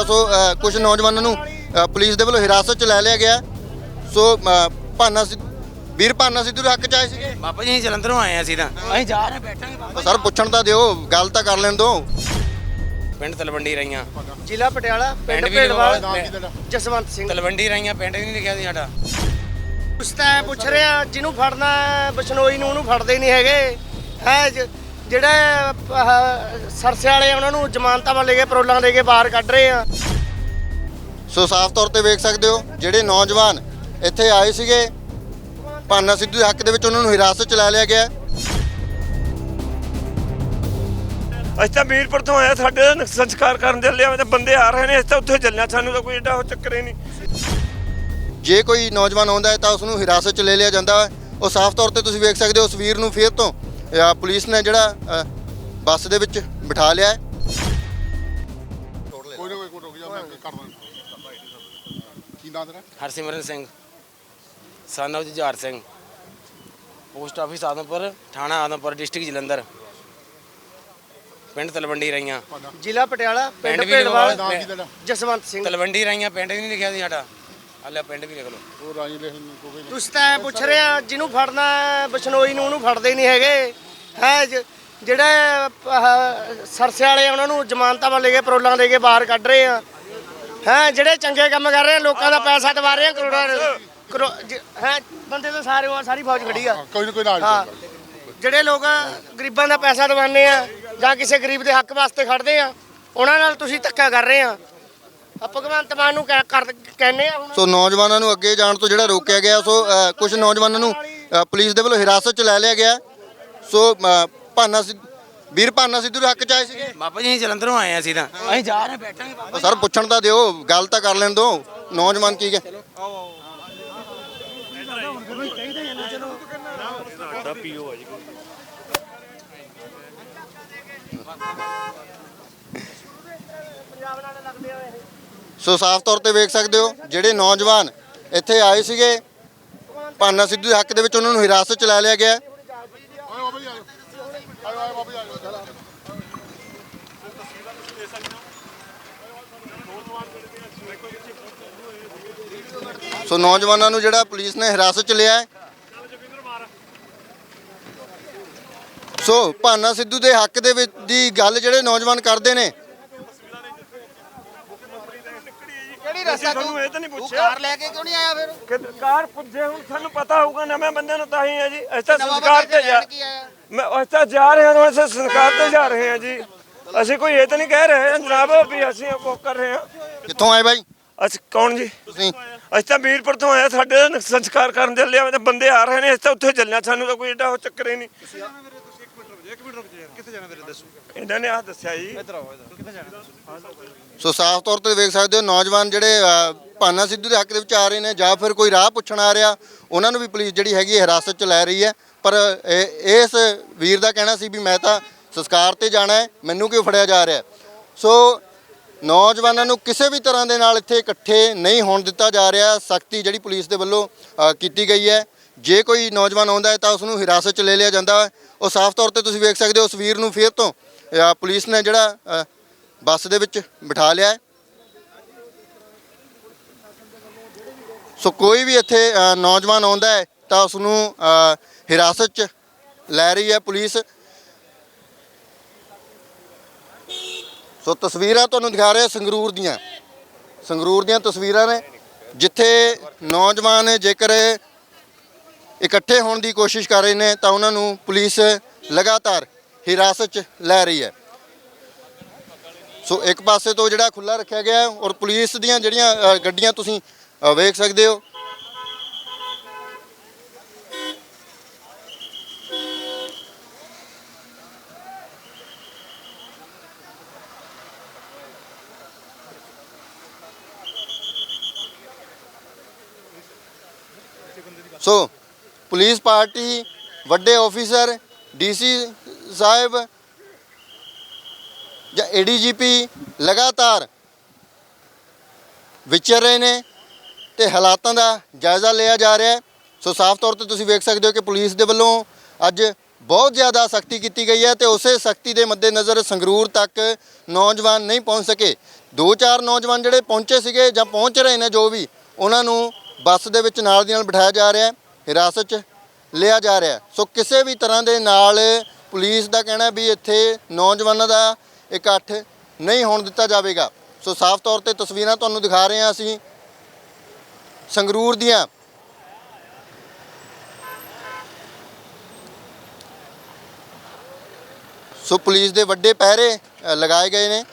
ਗਿਆ ਸੋ ਕੁਝ ਨੌਜਵਾਨਾਂ ਨੂੰ ਪੁਲਿਸ ਦੇ ਵੱਲੋਂ ਹਿਰਾਸਤ 'ਚ ਲੈ ਲਿਆ ਗਿਆ। ਸੋ ਭਾਨਾ ਵੀਰ ਭਾਨਾ ਸਿੱਧੂ ਦੇ ਹੱਕ 'ਚ ਆਏ ਸੀਗੇ? ਬਾਬਾ ਜੀ ਜਲੰਧਰੋਂ ਆਏ ਆ ਅਸੀਂ ਤਾਂ। ਅਸੀਂ ਜਾ ਰਹੇ ਬੈਠਾਂਗੇ ਸਰ ਪੁੱਛਣ ਤਾਂ ਦਿਓ ਗੱਲ ਤਾਂ ਕਰ ਲੈਣ ਦਿਓ ਪਿੰਡ ਤਲਵੰਡੀ ਰਹੀਆਂ। ਜ਼ਿਲ੍ਹਾ ਪਟਿਆਲਾ ਪਿੰਡ ਭੇੜਵਾਲ ਜਸਵੰਤ ਸਿੰਘ। ਤਲਵੰਡੀ ਰਹੀਆਂ ਪਿੰਡ ਨਹੀਂ ਲਿਖਿਆ ਸੀ ਸਾਡਾ। ਉਸ ਤਾਂ ਪੁੱਛ ਰਿਹਾ ਜਿਹਨੂੰ ਫੜਨਾ ਬਸ਼ਨੋਈ ਨੂੰ ਉਹਨੂੰ ਫੜਦੇ ਨਹੀਂ ਹੈਗੇ। ਹੈ ਜਿਹੜੇ ਸਰਸੇ ਵਾਲੇ ਆ, ਉਹਨਾਂ ਨੂੰ ਜ਼ਮਾਨਤਾਂ ਵਾਲੇ ਕੇ ਪਰੋਲਾਂ ਦੇ ਕੇ ਬਾਹਰ ਕੱਢ ਰਹੇ ਆ। ਸੋ ਸਾਫ਼ ਤੌਰ ਤੇ ਵੇਖ ਸਕਦੇ ਹੋ ਜਿਹੜੇ ਨੌਜਵਾਨ ਇੱਥੇ ਆਏ ਸੀਗੇ ਭਾਨਾ ਸਿੱਧੂ ਦੇ ਹੱਕ ਦੇ ਵਿੱਚ ਉਹਨਾਂ ਨੂੰ ਹਿਰਾਸਤ 'ਚ ਲੈ ਲਿਆ ਗਿਆ। ਅਸੀਂ ਤਾਂ ਮੀਰਪੁਰ ਤੋਂ ਆਇਆ ਸਾਡੇ ਦਾ ਸੰਸਕਾਰ ਕਰਨ ਚੱਲੇ ਆ ਤੇ ਬੰਦੇ ਆ ਰਹੇ ਨੇ ਅਸੀਂ ਤਾਂ ਉੱਥੇ ਚੱਲਿਆ ਸਾਨੂੰ ਤਾਂ ਕੋਈ ਏਡਾ ਉਹ ਚੱਕਰ ਹੀ ਨਹੀਂ। ਜੇ ਕੋਈ ਨੌਜਵਾਨ ਆਉਂਦਾ ਹੈ ਤਾਂ ਉਸ ਨੂੰ ਹਿਰਾਸਤ 'ਚ ਲੈ ਲਿਆ ਜਾਂਦਾ ਹੈ। ਉਹ ਸਾਫ਼ ਤੌਰ ਤੇ ਤੁਸੀਂ ਵੇਖ ਸਕਦੇ ਹੋ ਉਸ ਵੀਰ ਨੂੰ ਫਿਰ ਤੋਂ ਅ, ਪੁਲਿਸ ਨੇ ਜਿਹੜਾ ਅ, ਬੱਸ ਦੇ ਵਿੱਚ ਬਿਠਾ ਲਿਆ ਹੈ। ਕੋਈ ਨਾ ਕੋਈ ਕੋਈ ਰੁਕ ਜਾ ਮੈਂ ਕਰ ਦਾਂ ਕੀ ਨਾਂ ਤੇਰਾ? Harsimran Singh. Son of Jujhar Singh. Post office Adampur ਥਾਣਾ ਆਦਮਪੁਰ ਡਿਸਟ੍ਰਿਕਟ ਜਲੰਧਰ। ਪਿੰਡ ਤਲਵੰਡੀ ਰਹੀਆਂ। ਜ਼ਿਲ੍ਹਾ ਪਟਿਆਲਾ ਪਿੰਡ ਪਿੰਡ ਵੀ ਭੇੜਵਾਲ ਲਿਖਵਾ- ਨਾਂ ਕੀ ਤੇਰਾ? ਜਸਵੰਤ ਸਿੰਘ। ਤਲਵੰਡੀ ਰਹੀਆਂ ਪਿੰਡ ਵੀ ਨਹੀਂ ਲਿਖਿਆ ਸੀ ਸਾਡਾ। ਹਾਲੇ ਪਿੰਡ ਵੀ ਲਿਖ ਲਓ। ਉਹ ਰਾਜੀ ਲਿਖ ਕੋਈ ਤੁਸੀਂ ਤਾਂ ਪੁੱਛ ਰਿਹਾ ਜਿਹਨੂੰ ਫੜਨਾ ਹੈ, ਬਸ਼ਨੋਈ ਨੂੰ ਉਹਨੂੰ ਫੜਦੇ ਨਹੀਂ ਹੈਗੇ। ਹੈ ਜਿਹੜੇ ਆਹ, ਸਰਸੇ ਵਾਲੇ ਆ, ਉਹਨਾਂ ਨੂੰ ਜ਼ਮਾਨਤਾਂ ਵਾਲੇ ਕੇ ਪਰੋਲਾਂ ਦੇ ਕੇ ਬਾਹਰ ਕੱਢ ਰਹੇ ਆ। ਹੈ ਜਿਹੜੇ ਚੰਗੇ ਕੰਮ ਕਰ ਰਹੇ ਆ ਲੋਕਾਂ ਦਾ ਪੈਸਾ ਦਵਾ ਰਹੇ ਆ ਕਰੋੜਾਂ ਕਰੋ ਹੈ ਬੰਦੇ ਤਾਂ ਸਾਰੇ ਉਹ ਸਾਰੀ ਫੌਜ ਖੜੀ ਆ। ਕੋਈ ਨਾ ਕੋਈ ਨਾਲ ਹਾਂ ਜਿਹੜੇ ਲੋਕ ਗਰੀਬਾਂ ਦਾ ਪੈਸਾ ਦਵਾਉਂਦੇ ਆ ਜਾਂ ਕਿਸੇ ਗਰੀਬ ਦੇ ਹੱਕ ਵਾਸਤੇ ਖੜਦੇ ਆ ਉਹਨਾਂ ਨਾਲ ਤੁਸੀਂ ਧੱਕਾ ਕਰ ਰਹੇ ਆ। ਆ ਭਗਵੰਤ ਮਾਨ ਨੂੰ ਕਹਿ- ਕਰ ਕਹਿੰਦੇ ਆ ਹੁਣ। ਸੋ ਨੌਜਵਾਨਾਂ ਨੂੰ ਅੱਗੇ ਜਾਣ ਤੋਂ ਜਿਹੜਾ ਰੋਕਿਆ ਗਿਆ ਸੋ ਅ, ਕੁਝ ਨੌਜਵਾਨਾਂ ਨੂੰ ਅ, ਪੁਲਿਸ ਦੇ ਵੱਲੋਂ ਹਿਰਾਸਤ 'ਚ ਲੈ ਲਿਆ ਗਿਆ। ਸੋ ਅ, ਭਾਨਾ ਸਿ- ਵੀਰ ਭਾਨਾ ਸਿੱਧੂ ਦੇ ਹੱਕ 'ਚ ਆਏ ਸੀਗੇ। ਬਾਬਾ ਜੀ ਜਲੰਧਰੋਂ ਆਏ ਆ ਅਸੀਂ ਤਾਂ। ਅਸੀਂ ਜਾ ਰਹੇ ਬੈਠਾਂਗੇ ਬਾਬਾ ਸਰ ਪੁੱਛਣ ਤਾਂ ਦਿਓ ਗੱਲ ਤਾਂ ਕਰ ਲੈਣ ਦਿਓ। ਨੌਜਵਾਨ ਕੀ ਹੈ ਸੋ ਸਾਫ਼ ਤੌਰ ਤੇ ਵੇਖ ਸਕਦੇ ਹੋ, ਜਿਹੜੇ ਨੌਜਵਾਨ ਇੱਥੇ ਆਏ ਸੀਗੇ, ਭਾਨਾ ਸਿੱਧੂ ਦੇ ਹੱਕ ਦੇ ਵਿੱਚ ਉਹਨਾਂ ਨੂੰ ਹਿਰਾਸਤ 'ਚ ਲੈ ਲਿਆ ਗਿਆ। ਸੋ ਨੌਜਵਾਨਾਂ ਨੂੰ ਜਿਹੜਾ ਪੁਲਿਸ ਨੇ ਹਿਰਾਸਤ 'ਚ ਲਿਆ ਸੋ ਭਾਨਾ ਸਿੱਧੂ ਦੇ ਹੱਕ ਦੇ ਵਿੱਚ ਦੀ ਗੱਲ ਜਿਹੜੇ ਨੌਜਵਾਨ ਕਰਦੇ ਨੇ ਕਿਹੜੀ ਸਾਨੂੰ ਇਹ ਤਾਂ ਨਹੀਂ ਪੁੱਛਿਆ। ਲੈ ਕੇ ਕਿਉਂ ਨਹੀਂ ਆਇਆ ਫਿਰ? ਕਿ ਕਾਰ ਪੁੱਜੇ ਹੁਣ ਸਾਨੂੰ ਪਤਾ ਹੋਊਗਾ ਨਵੇਂ ਬੰਦੇ ਨੂੰ ਤਾਂ ਹੀ ਹੈ ਜੀ। ਅਸੀਂ ਤਾਂ ਸੰਸਕਾਰ ਤੇ ਜਾ ਮੈਂ ਅਸੀਂ ਤਾਂ ਜਾ ਰਹੇ ਹਾਂ ਅਸੀਂ ਸੰਸਕਾਰ ਤੇ ਜਾ ਰਹੇ ਹਾਂ ਜੀ। ਅਸੀਂ ਕੋਈ ਇਹ ਤਾਂ ਨਹੀਂ ਕਹਿ ਰਹੇ ਜਨਾਬ ਵੀ ਅਸੀਂ ਉਹ ਕਰ ਰਹੇ ਹਾਂ। ਕਿੱਥੋਂ ਆਏ ਬਾਈ? ਅਸੀਂ ਕੌਣ ਜੀ? ਤੁਸੀਂ ਅਸੀਂ ਤਾਂ ਮੀਰਪੁਰ ਤੋਂ ਆਇਆ ਸਾਡੇ ਦਾ ਸੰਸਕਾਰ ਕਰਨ ਚੱਲੇ ਆ ਤੇ ਬੰਦੇ ਆ ਰਹੇ ਨੇ ਅਸੀਂ ਤਾਂ ਉੱਥੇ ਚੱਲਿਆ ਸਾਨੂੰ ਤਾਂ ਕੋਈ ਏਡਾ ਉਹ ਚੱਕਰ ਹੀ ਨਹੀਂ। ਇਹਨਾਂ ਨੇ ਆ ਦੱਸਿਆ ਜੀ। ਸੋ ਸਾਫ਼ ਤੌਰ ਤੇ ਵੇਖ ਸਕਦੇ ਹੋ ਨੌਜਵਾਨ ਜਿਹੜੇ ਭਾਨਾ ਸਿੱਧੂ ਦੇ ਹੱਕ ਦੇ ਵਿੱਚ ਆ ਰਹੇ ਨੇ ਜਾਂ ਫਿਰ ਕੋਈ ਰਾਹ ਪੁੱਛਣ ਆ ਰਿਹਾ ਉਹਨਾਂ ਨੂੰ ਵੀ ਪੁਲਿਸ ਜਿਹੜੀ ਹੈਗੀ ਹੈ ਹਿਰਾਸਤ 'ਚ ਲੈ ਰਹੀ ਹੈ। ਪਰ ਇਸ ਵੀਰ ਦਾ ਕਹਿਣਾ ਸੀ ਵੀ ਮੈਂ ਤਾਂ ਸੰਸਕਾਰ ਤੇ ਜਾਣਾ ਹੈ ਮੈਨੂੰ ਕਿਉਂ ਫੜਿਆ ਜਾ ਰਿਹਾ? ਸੋ ਨੌਜਵਾਨਾਂ ਨੂੰ ਕਿਸੇ ਵੀ ਤਰ੍ਹਾਂ ਦੇ ਨਾਲ ਇੱਥੇ ਇਕੱਠੇ ਨਹੀਂ ਹੋਣ ਦਿੱਤਾ ਜਾ ਰਿਹਾ ਸਖਤੀ ਜਿਹੜੀ ਪੁਲਿਸ ਦੇ ਵੱਲੋਂ ਕੀਤੀ ਗਈ ਹੈ। ਜੇ ਕੋਈ ਨੌਜਵਾਨ ਆਉਂਦਾ ਹੈ ਤਾਂ ਉਸ ਨੂੰ ਹਿਰਾਸਤ 'ਚ ਲੈ ਲਿਆ ਜਾਂਦਾ ਹੈ। ਉਹ ਸਾਫ਼ ਤੌਰ ਤੇ ਤੁਸੀਂ ਵੇਖ ਸਕਦੇ ਹੋ, ਉਸ ਵੀਰ ਨੂੰ ਫਿਰ ਤੋਂ ਪੁਲਿਸ ਨੇ ਜਿਹੜਾ ਬੱਸ ਦੇ ਵਿੱਚ ਬਿਠਾ ਲਿਆ ਹੈ। ਸੋ ਕੋਈ ਵੀ ਇੱਥੇ ਨੌਜਵਾਨ ਆਉਂਦਾ ਹੈ ਤਾਂ ਉਸ ਨੂੰ ਹਿਰਾਸਤ 'ਚ ਲੈ ਰਹੀ ਹੈ ਪੁਲਿਸ। ਸੋ ਤਸਵੀਰਾਂ ਤੁਹਾਨੂੰ ਦਿਖਾ ਰਹੇ ਸੰਗਰੂਰ ਦੀਆਂ। ਸੰਗਰੂਰ ਦੀਆਂ ਤਸਵੀਰਾਂ ਨੇ, ਜਿੱਥੇ ਨੌਜਵਾਨ ਜੇਕਰ ਇਕੱਠੇ ਹੋਣ ਦੀ ਕੋਸ਼ਿਸ਼ ਕਰ ਰਹੇ ਨੇ ਤਾਂ ਉਹਨਾਂ ਨੂੰ ਪੁਲਿਸ ਲਗਾਤਾਰ ਹਿਰਾਸਤ 'ਚ ਲੈ ਰਹੀ ਹੈ। ਸੋ ਇੱਕ ਪਾਸੇ ਤੋਂ ਜਿਹੜਾ ਖੁੱਲਾ ਰੱਖਿਆ ਗਿਆ ਔਰ ਪੁਲਿਸ ਦੀਆਂ ਜਿਹੜੀਆਂ ਗੱਡੀਆਂ ਤੁਸੀਂ ਵੇਖ ਸਕਦੇ ਹੋ। ਸੋ ਪੁਲਿਸ ਪਾਰਟੀ, ਵੱਡੇ ਆਫੀਸਰ ਡੀਸੀ ਸਾਹਿਬ ਜਾਂ ਏਡੀਜੀਪੀ ਲਗਾਤਾਰ ਵਿਚਰ ਰਹੇ ਨੇ ਤੇ ਹਾਲਾਤਾਂ ਦਾ ਜਾਇਜ਼ਾ ਲਿਆ ਜਾ ਰਿਹਾ ਹੈ। ਸੋ ਸਾਫ਼ ਤੌਰ ਤੇ ਤੁਸੀਂ ਵੇਖ ਸਕਦੇ ਹੋ ਕਿ ਪੁਲਿਸ ਦੇ ਵੱਲੋਂ ਅੱਜ ਬਹੁਤ ਜ਼ਿਆਦਾ ਸਖਤੀ ਕੀਤੀ ਗਈ ਹੈ ਤੇ ਉਸੇ ਸਖਤੀ ਦੇ ਮੱਦੇਨਜ਼ਰ ਸੰਗਰੂਰ ਤੱਕ ਨੌਜਵਾਨ ਨਹੀਂ ਪਹੁੰਚ ਸਕੇ। ਦੋ ਚਾਰ ਨੌਜਵਾਨ ਜਿਹੜੇ ਪਹੁੰਚੇ ਸੀਗੇ ਜਾਂ ਪਹੁੰਚ ਰਹੇ ਨੇ ਜੋ ਵੀ, ਉਹਨਾਂ ਨੂੰ ਬੱਸ ਦੇ ਵਿੱਚ ਨਾਲ ਦੀ ਨਾਲ ਬਿਠਾਇਆ ਜਾ ਰਿਹਾ ਹੈ। ਹਿਰਾਸਤ 'ਚ ਲਿਆ ਜਾ ਰਿਹਾ ਸੋ ਕਿਸੇ ਵੀ ਤਰ੍ਹਾਂ ਦੇ ਨਾਲ ਪੁਲਿਸ ਦਾ ਕਹਿਣਾ ਵੀ ਇੱਥੇ ਨੌਜਵਾਨਾਂ ਦਾ ਇਕੱਠ ਨਹੀਂ ਹੋਣ ਦਿੱਤਾ ਜਾਵੇਗਾ। ਸੋ ਸਾਫ਼ ਤੌਰ ਤੇ ਤਸਵੀਰਾਂ ਤੁਹਾਨੂੰ ਦਿਖਾ ਰਹੇ ਹਾਂ ਅਸੀਂ। ਸੰਗਰੂਰ ਦੀਆਂ ਸੋ ਪੁਲਿਸ ਦੇ ਵੱਡੇ ਪਹਿਰੇ ਲਗਾਏ ਗਏ ਨੇ।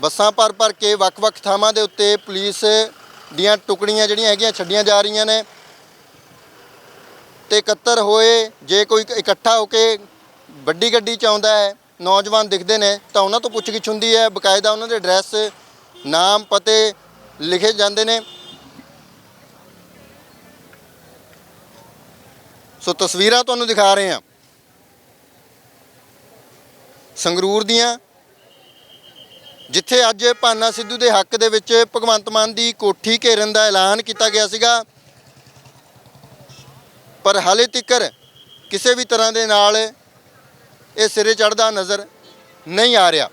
ਬੱਸਾਂ ਭਰ ਭਰ ਕੇ ਵੱਖ-ਵੱਖ ਥਾਵਾਂ ਦੇ ਉੱਤੇ ਪੁਲਿਸ ਦੀਆਂ ਟੁਕੜੀਆਂ ਜਿਹੜੀਆਂ ਹੈਗੀਆਂ ਛੱਡੀਆਂ ਜਾ ਰਹੀਆਂ ਨੇ ਤੇ ਇਕੱਤਰ ਹੋਏ, ਜੇ ਕੋਈ ਇਕੱਠਾ ਹੋ ਕੇ ਵੱਡੀ ਗੱਡੀ ਚ ਆਉਂਦਾ ਹੈ, ਨੌਜਵਾਨ ਦਿਖਦੇ ਨੇ, ਤਾਂ ਉਹਨਾਂ ਤੋਂ ਪੁੱਛਗਿੱਛ ਹੁੰਦੀ ਹੈ, ਬਕਾਇਦਾ ਉਹਨਾਂ ਦੇ ਐਡਰੈਸ, ਨਾਮ, ਪਤੇ ਲਿਖੇ ਜਾਂਦੇ ਨੇ। ਸੋ ਤਸਵੀਰਾਂ ਤੁਹਾਨੂੰ ਦਿਖਾ ਰਹੇ ਹਾਂ। ਸੰਗਰੂਰ ਦੀਆਂ ਜਿੱਥੇ ਅੱਜ ਭਾਨਾ ਸਿੱਧੂ ਦੇ ਹੱਕ ਦੇ ਵਿੱਚ ਭਗਵੰਤ ਮਾਨ ਦੀ ਕੋਠੀ ਘੇਰਨ ਦਾ ਐਲਾਨ ਕੀਤਾ ਗਿਆ ਸੀਗਾ। ਪਰ ਹਾਲੇ ਤੱਕਰ ਕਿਸੇ ਵੀ ਤਰ੍ਹਾਂ ਦੇ ਨਾਲ ਇਹ ਸਿਰੇ ਚੜਦਾ ਨਜ਼ਰ ਨਹੀਂ ਆ ਰਿਹਾ।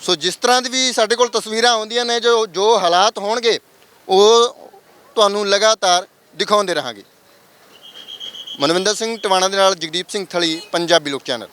ਸੋ ਜਿਸ ਤਰ੍ਹਾਂ ਦੀ ਵੀ ਸਾਡੇ ਕੋਲ ਤਸਵੀਰਾਂ ਆਉਂਦੀਆਂ ਨੇ, ਜੋ ਜੋ ਹਾਲਾਤ ਹੋਣਗੇ, ਉਹ ਤੁਹਾਨੂੰ ਲਗਾਤਾਰ ਦਿਖਾਉਂਦੇ ਰਹਾਂਗੇ। ਮਨਵਿੰਦਰ ਸਿੰਘ ਟਵਾਣਾ ਦੇ ਨਾਲ ਜਗਦੀਪ ਸਿੰਘ ਥਲੀ, ਪੰਜਾਬੀ ਲੋਕ ਚੈਨਲ।